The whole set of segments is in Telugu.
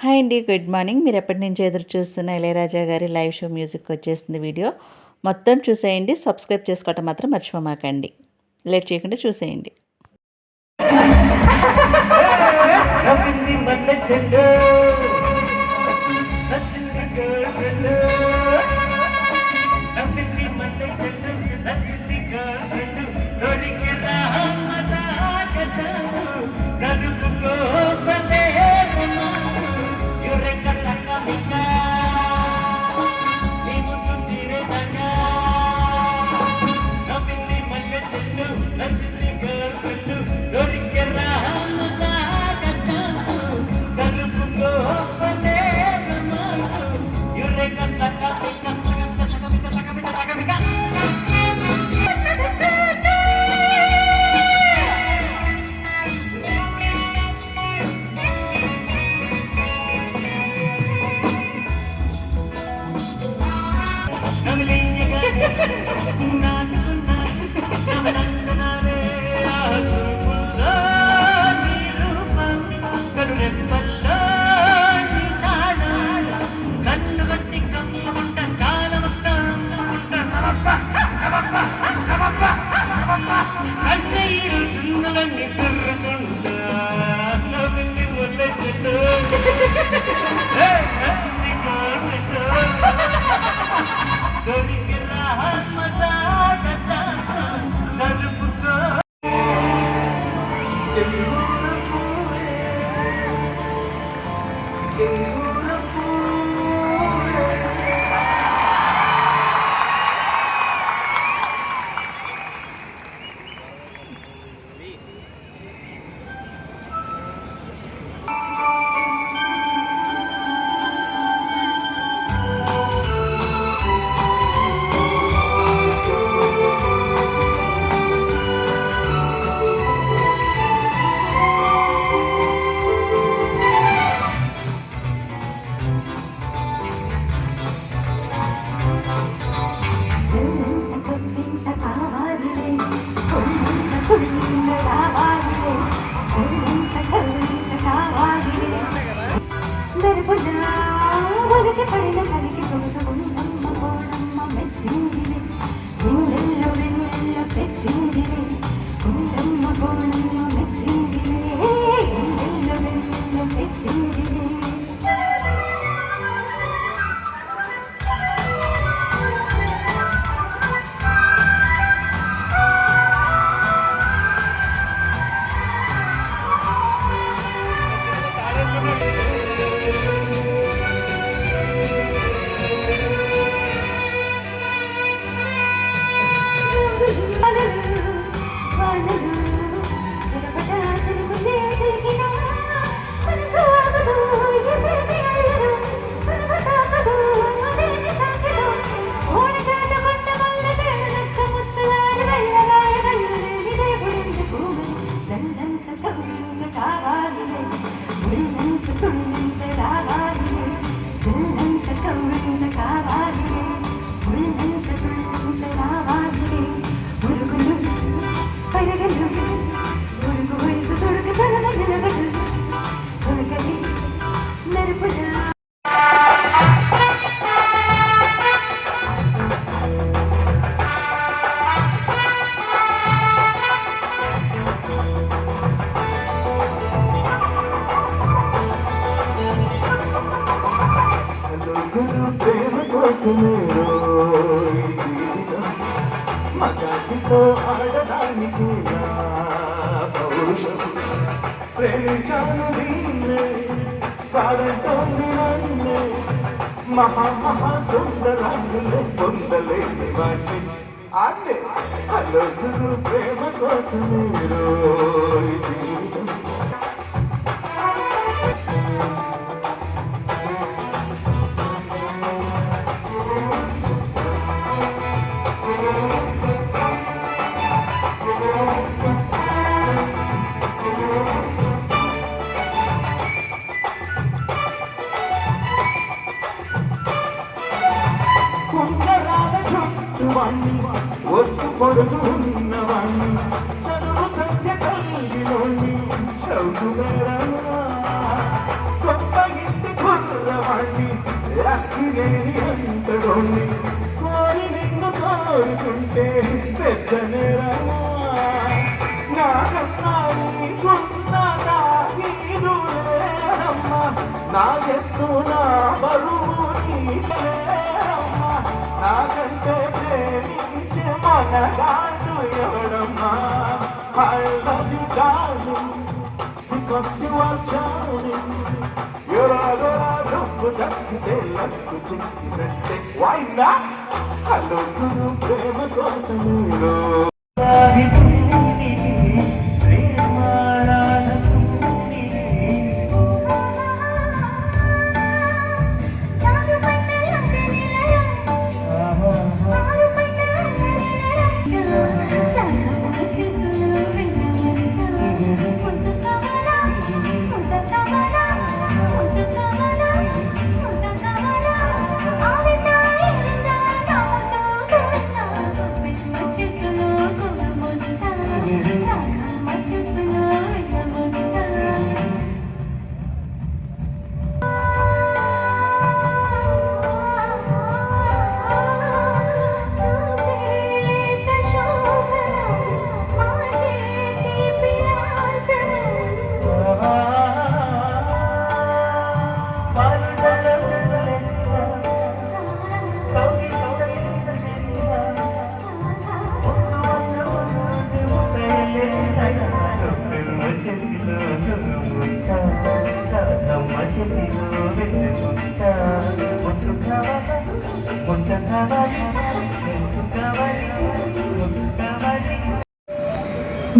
హాయ్ అండి గుడ్ మార్నింగ్. మీరు ఎప్పటి నుంచి ఎదురు చూస్తున్న ఇళయరాజా గారి లైవ్ షో మ్యూజిక్ వచ్చేసింది వీడియో. మొత్తం చూసేయండి సబ్స్క్రైబ్ చేసుకోవటం మాత్రం మర్చిపోమాకండి. లేట్ చేయకుండా చూసేయండి. ప్రేమ కోసమే మగాటితో ఆడడానికి పౌరుషం ప్రేమించాను దీన్నే పాడంటోంది నన్నే మహా మహా సుందరాంగులు పొందలేని వాటి అంటే అల్లరు ప్రేమ కోసమే రోజు ఒట్టు పొడుగు ఉన్నవాణ్ణి చదువు సత్య కలిగినోణ్ణి చదువుగలనా? గొప్ప ఇంటి కుర్రవాణ్ణి అక్కినేని అంతడోణ్ణి కోరి నిన్ను కోరుకుంటే పెద్ద నేరమా? నాకన్నా నీకున్న నాకీదులేమ్మా నా ఎత్తు నా బరువు నీకలేమ్మా నాకంటే ప్రేమ వచ్చి మనగాడు ఎవడమ్మా I love you darling because you are charming ఎవరో నవ్వు దక్కితే హలో ప్రేమ కోసం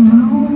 now.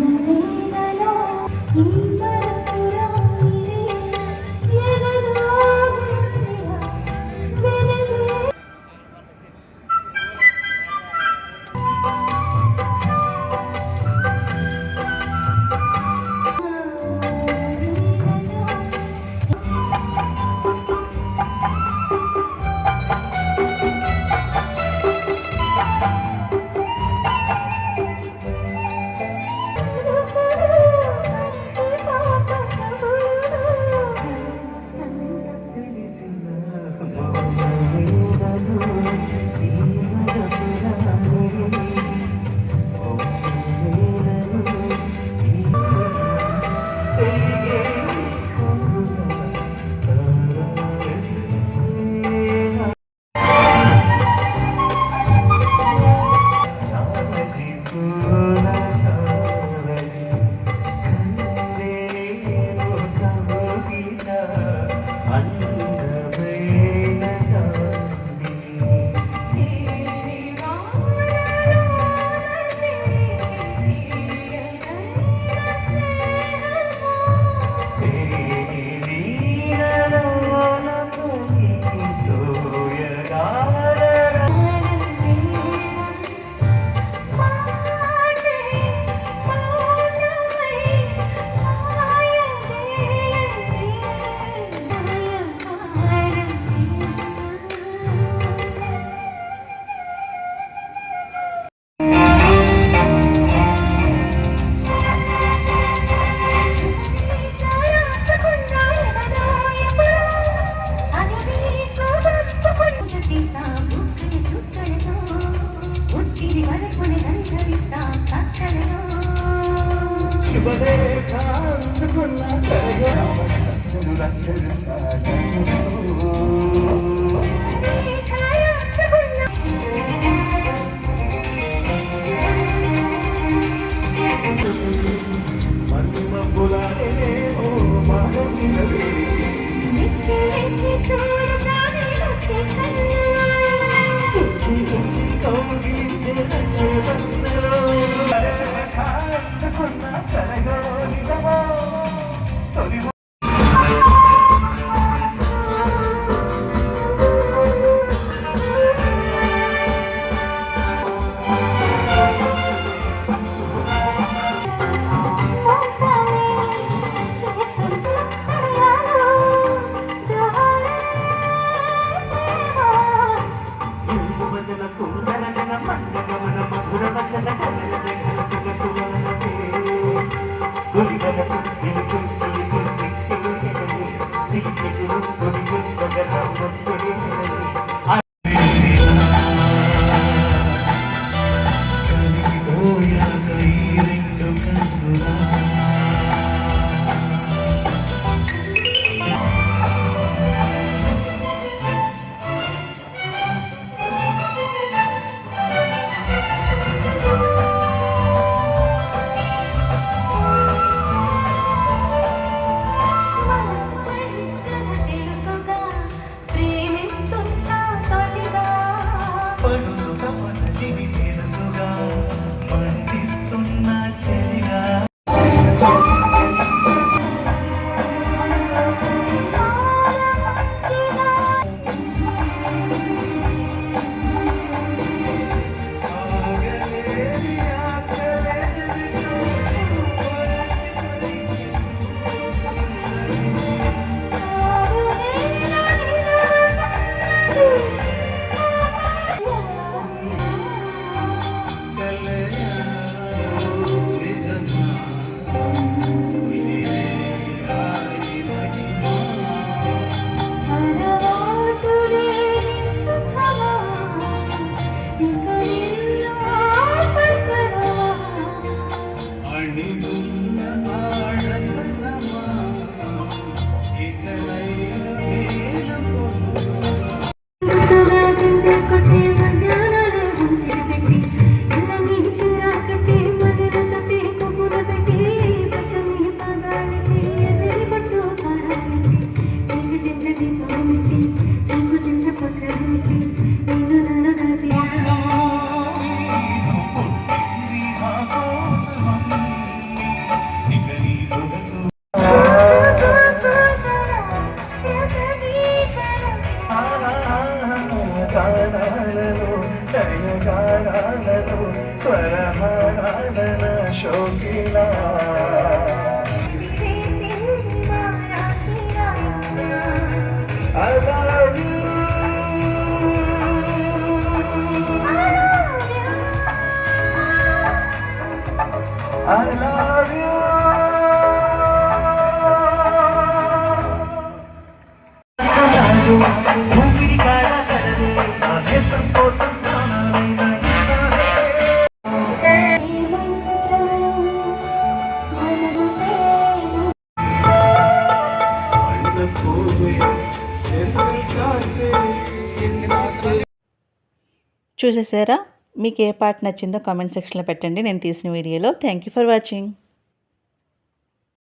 శుభలేఖ అందుకున్న కరగా సత్యములందరూ సాగరు మన్మపులాడే ఓ Oh yeah. না Sakina I love you. I love you. చూసేసారా? మీకు ఏ పార్ట్ నచ్చిందో కామెంట్ సెక్షన్లో పెట్టండి. నేను తీసిన వీడియోలో. Thank you for watching